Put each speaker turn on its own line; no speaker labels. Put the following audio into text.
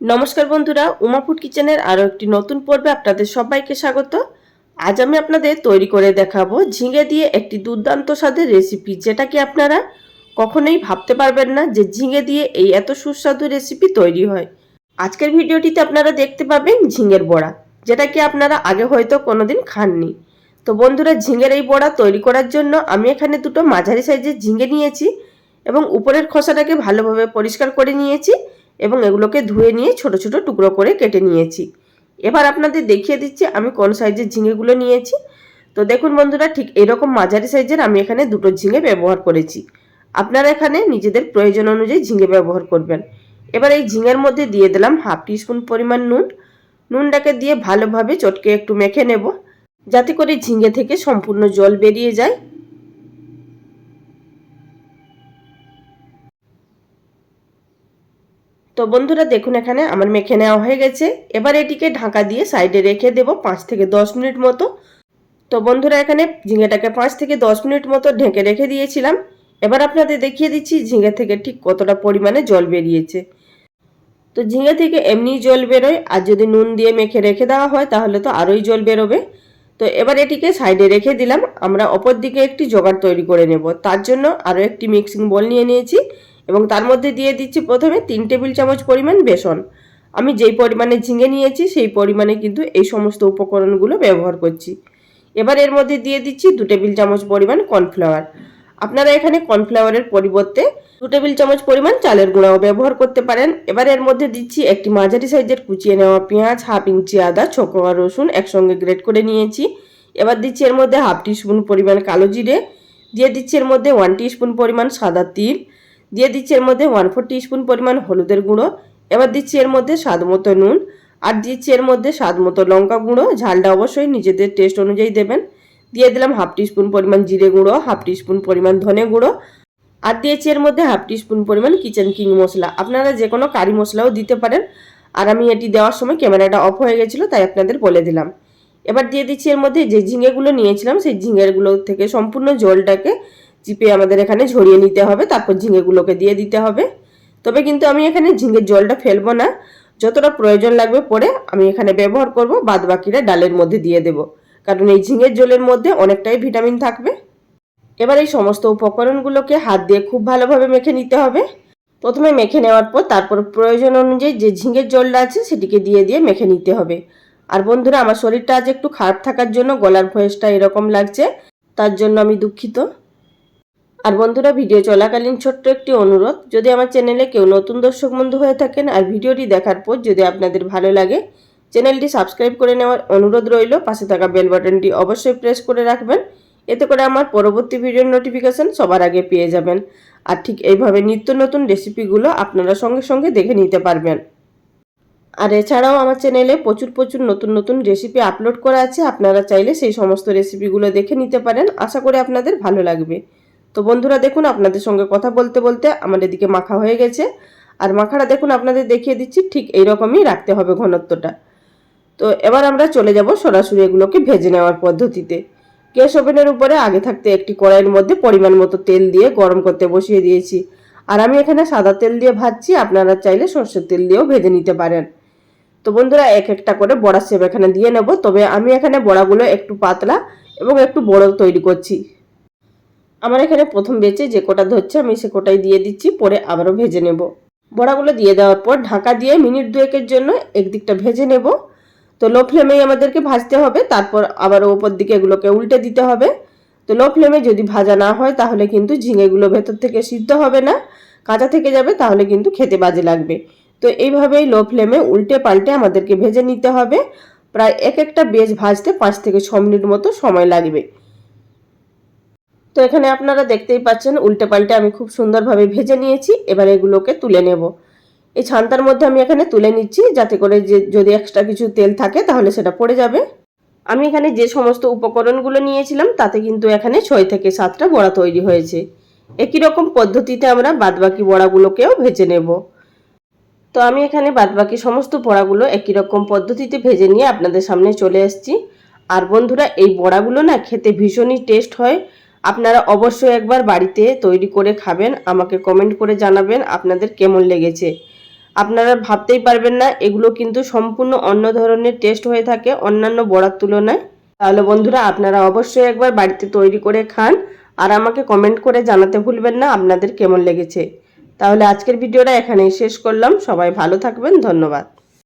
নমস্কার বন্ধুরা উমাপুর কিচেনের আরও একটি নতুন পর্বে আপনাদের সবাইকে স্বাগত। আজ আমি আপনাদের তৈরি করে দেখাবো ঝিঙে দিয়ে একটি দুর্দান্ত স্বাদের রেসিপি, যেটা কি আপনারা কখনোই ভাবতে পারবেন না যে ঝিঙে দিয়ে এই এত সুস্বাদু রেসিপি তৈরি হয়। আজকের ভিডিওটিতে আপনারা দেখতে পাবেন ঝিঙের বড়া, যেটা কি আপনারা আগে হয়তো কোনোদিন খাননি। তো বন্ধুরা, ঝিঙের এই বড়া তৈরি করার জন্য আমি এখানে দুটো মাঝারি সাইজের ঝিঙে নিয়েছি এবং উপরের খোসাটাকে ভালোভাবে পরিষ্কার করে নিয়েছি। এবং এগুলোকে ধুয়ে নিয়ে ছোট ছোট টুকরো করে কেটে নিয়েছি। এবার আপনাদের দেখিয়ে দিচ্ছি, আমি কোন সাইজের ঝিঙেগুলো নিয়েছি। তো দেখুন বন্ধুরা, ঠিক এরকম মাঝারি সাইজের আমি এখানে দুটো ঝিঙে ব্যবহার করেছি। আপনারা এখানে নিজেদের প্রয়োজন অনুযায়ী ঝিঙে ব্যবহার করবেন। এবার এই ঝিঙের মধ্যে দিয়ে দিলাম হাফ টিস্পুন পরিমাণ নুন। নুনটাকে দিয়ে ভালোভাবে চটকে একটু মেখে নেব, যাতে করে ঝিঙে থেকে সম্পূর্ণ জল বেরিয়ে যায়। তো বন্ধুরা দেখুন এখানে আমার মেখে নেওয়া হয়ে গেছে। এবার এটিকে ঢাকা দিয়ে সাইডে রেখে দেব পাঁচ থেকে দশ মিনিট মতো। তো বন্ধুরা এখানে ঝিঙেটাকে পাঁচ থেকে দশ মিনিট মতো ঢেকে রেখে দিয়েছিলাম। এবার আপনাদের দেখিয়ে দিচ্ছি ঝিঙে থেকে ঠিক কতটা পরিমাণে জল বেরিয়েছে। তো ঝিঙে থেকে এমনি জল বেরোয়, আর যদি নুন দিয়ে মেখে রেখে দেওয়া হয় তাহলে তো আরোই জল বেরোবে। তো এবার এটিকে সাইডে রেখে দিলাম। আমরা অপর দিকে একটি জোগাড় তৈরি করে নেব। তার জন্য আরও একটি মিক্সিং বল নিয়ে নিয়েছি। এবং তার মধ্যে দিয়ে দিচ্ছি প্রথমে তিন টেবিল চামচ পরিমাণ বেসন। আমি যেই পরিমাণে ঝিঙে নিয়েছি, সেই পরিমাণে কিন্তু এই সমস্ত উপকরণগুলো ব্যবহার করছি। এবার এর মধ্যে দিয়ে দিচ্ছি দু টেবিল চামচ পরিমাণ কর্নফ্লাওয়ার। আপনারা এখানে কর্নফ্লাওয়ারের পরিবর্তে দু টেবিল চামচ পরিমাণ চালের গুঁড়াও ব্যবহার করতে পারেন। এবার এর মধ্যে দিচ্ছি একটি মাঝারি সাইজের কুচিয়ে নেওয়া পেঁয়াজ, হাফ ইঞ্চি আদা ছোকোয়া রসুন একসঙ্গে গ্রেট করে নিয়েছি। এবার দিচ্ছি এর মধ্যে হাফ টিস্পুন পরিমাণ কালো জিরে। দিয়ে দিচ্ছি এর মধ্যে ওয়ান টিস্পুন পরিমাণ সাদা তিল। দিয়ে দিচ্ছি এর মধ্যে ওয়ান ফোর টিস্পুন পরিমাণ হলুদের গুঁড়ো, এবার দিচ্ছি এর মধ্যে স্বাদ মতো নুন, আর দিচ্ছি এর মধ্যে স্বাদ মতো লঙ্কা গুঁড়ো, ঝালটা অবশ্যই নিজেদের টেস্ট অনুযায়ী দেবেন। দিয়ে দিলাম হাফ টিস্পুন পরিমাণ জিরে গুঁড়ো হাফ টিস্পুন পরিমাণ ধনে গুঁড়ো, আর দিয়েছি এর মধ্যে হাফ টিস্পুন পরিমাণ কিচেন কিং মশলা। আপনারা যে কোনো কারি মশলাও দিতে পারেন। আর আমি এটি দেওয়ার সময় ক্যামেরাটা অফ হয়ে গেছিল, তাই আপনাদের বলে দিলাম। এবার দিয়ে দিচ্ছি এর মধ্যে যে ঝিঙেগুলো নিয়েছিলাম, সেই ঝিঙেগুলো থেকে সম্পূর্ণ জলটাকে চিপে আমাদের এখানে ঝরিয়ে নিতে হবে, তারপর ঝিঙেগুলোকে দিয়ে দিতে হবে। তবে কিন্তু আমি এখানে ঝিঙের জলটা ফেলব না। যতটা প্রয়োজন লাগবে পরে আমি এখানে ব্যবহার করব বাদ বাকিরা ডালের মধ্যে দিয়ে দেব। কারণ এই ঝিঙের জলের মধ্যে অনেকটাই ভিটামিন থাকবে। এবার এই সমস্ত উপকরণগুলোকে হাত দিয়ে খুব ভালোভাবে মেখে নিতে হবে। প্রথমে মেখে নেওয়ার পর তারপর প্রয়োজন অনুযায়ী যে ঝিঙের জলটা আছে সেটিকে দিয়ে দিয়ে মেখে নিতে হবে। আর বন্ধুরা, আমার শরীরটা আজ একটু খারাপ থাকার জন্য গলার ভয়েসটা এরকম লাগছে, তার জন্য আমি দুঃখিত। আর বন্ধুরা, ভিডিও চলাকালীন ছোট্ট একটি অনুরোধ। যদি আমার চ্যানেলে কেউ নতুন দর্শক বন্ধু হয়ে থাকেন আর ভিডিওটি দেখার পর যদি আপনাদের ভালো লাগে, চ্যানেলটি সাবস্ক্রাইব করে নেওয়ার অনুরোধ রইল। পাশে থাকা বেল বাটনটি অবশ্যই প্রেস করে রাখবেন। এতে করে আমার পরবর্তী ভিডিওর নোটিফিকেশান সবার আগে পেয়ে যাবেন। আর ঠিক এইভাবে নিত্য নতুন রেসিপিগুলো আপনারা সঙ্গে সঙ্গে দেখে নিতে পারবেন। আর এছাড়াও আমার চ্যানেলে প্রচুর প্রচুর নতুন নতুন রেসিপি আপলোড করা আছে। আপনারা চাইলে সেই সমস্ত রেসিপিগুলো দেখে নিতে পারেন। আশা করি আপনাদের ভালো লাগবে। তো বন্ধুরা দেখুন, আপনাদের সঙ্গে কথা বলতে বলতে আমার এদিকে মাখা হয়ে গেছে। আর মাখাটা দেখুন, আপনাদের দেখিয়ে দিচ্ছি, ঠিক এইরকমই রাখতে হবে ঘনত্বটা। তো এবার আমরা চলে যাব সরাসরি এগুলোকে ভেজে নেওয়ার পদ্ধতিতে। গ্যাস ওভেনের উপরে আগে থাকতে একটি কড়াইয়ের মধ্যে পরিমাণ মতো তেল দিয়ে গরম করতে বসিয়ে দিয়েছি। আর আমি এখানে সাদা তেল দিয়ে ভাজছি, আপনারা চাইলে সর্ষের তেল দিয়েও ভেজে নিতে পারেন। তো বন্ধুরা, এক একটা করে বড়া সেব এখানে দিয়ে নেব। তবে আমি এখানে বড়াগুলো একটু পাতলা এবং একটু বড় তৈরি করছি। আমার এখানে প্রথম বেচে যে কোটা ধরছে, আমি সে কোটাই দিয়ে দিচ্ছি, পরে আবারও ভেজে নেব। বড়াগুলো দিয়ে দেওয়ার পর ঢাকা দিয়ে মিনিট দুয়েকের জন্য একদিকটা ভেজে নেব। তো লো ফ্লেমেই আমাদেরকে ভাজতে হবে, তারপর আবারও ওপর দিকে এগুলোকে উল্টে দিতে হবে। তো লো ফ্লেমে যদি ভাজা না হয়, তাহলে কিন্তু ঝিঙেগুলো ভেতর থেকে সিদ্ধ হবে না, কাঁচা থেকে যাবে, তাহলে কিন্তু খেতে বাজে লাগবে। তো এইভাবেই লো ফ্লেমে উল্টে পাল্টে আমাদেরকে ভেজে নিতে হবে। প্রায় এক একটা বেজ ভাজতে পাঁচ থেকে ছ মিনিট মতো সময় লাগবে। তো এখানে আপনারা দেখতেই পাচ্ছেন উল্টে পাল্টে আমি খুব সুন্দরভাবে ভেজে নিয়েছি, এবার এগুলোকে তুলে নেব। এই ছান্তার মধ্যে আমি এখানে তুলে নিচ্ছি, যাতে করে যে, যদি এক্সট্রা কিছু তেল থাকে, তাহলে সেটা পড়ে যাবে। আমি এখানে যে সমস্ত উপকরণগুলো নিয়েছিলাম, তাতে কিন্তু এখানে ছয় থেকে সাতটা বড়া তৈরি হয়েছে। একই রকম পদ্ধতিতে আমরা বাদবাকি বড়াগুলোকেও ভেজে নেব। তো আমি এখানে বাদবাকি সমস্ত বড়াগুলো একই রকম পদ্ধতিতে ভেজে নিয়ে আপনাদের সামনে চলে এসেছি। আর বন্ধুরা, এই বড়াগুলো না খেতে ভীষণই টেস্ট হয়। আপনারা অবশ্যই একবার বাড়িতে তৈরি করে খাবেন, আমাকে কমেন্ট করে জানাবেন আপনাদের কেমন লেগেছে। আপনারা ভাবতেই পারবেন না, এগুলো কিন্তু সম্পূর্ণ অন্য ধরনের টেস্ট হয়ে থাকে অন্যান্য বড়ার তুলনায়। তাহলে বন্ধুরা, আপনারা অবশ্যই একবার বাড়িতে তৈরি করে খান আর আমাকে কমেন্ট করে জানাতে ভুলবেন না আপনাদের কেমন লেগেছে। তাহলে আজকের ভিডিওটা এখানেই শেষ করলাম, সবাই ভালো থাকবেন, ধন্যবাদ।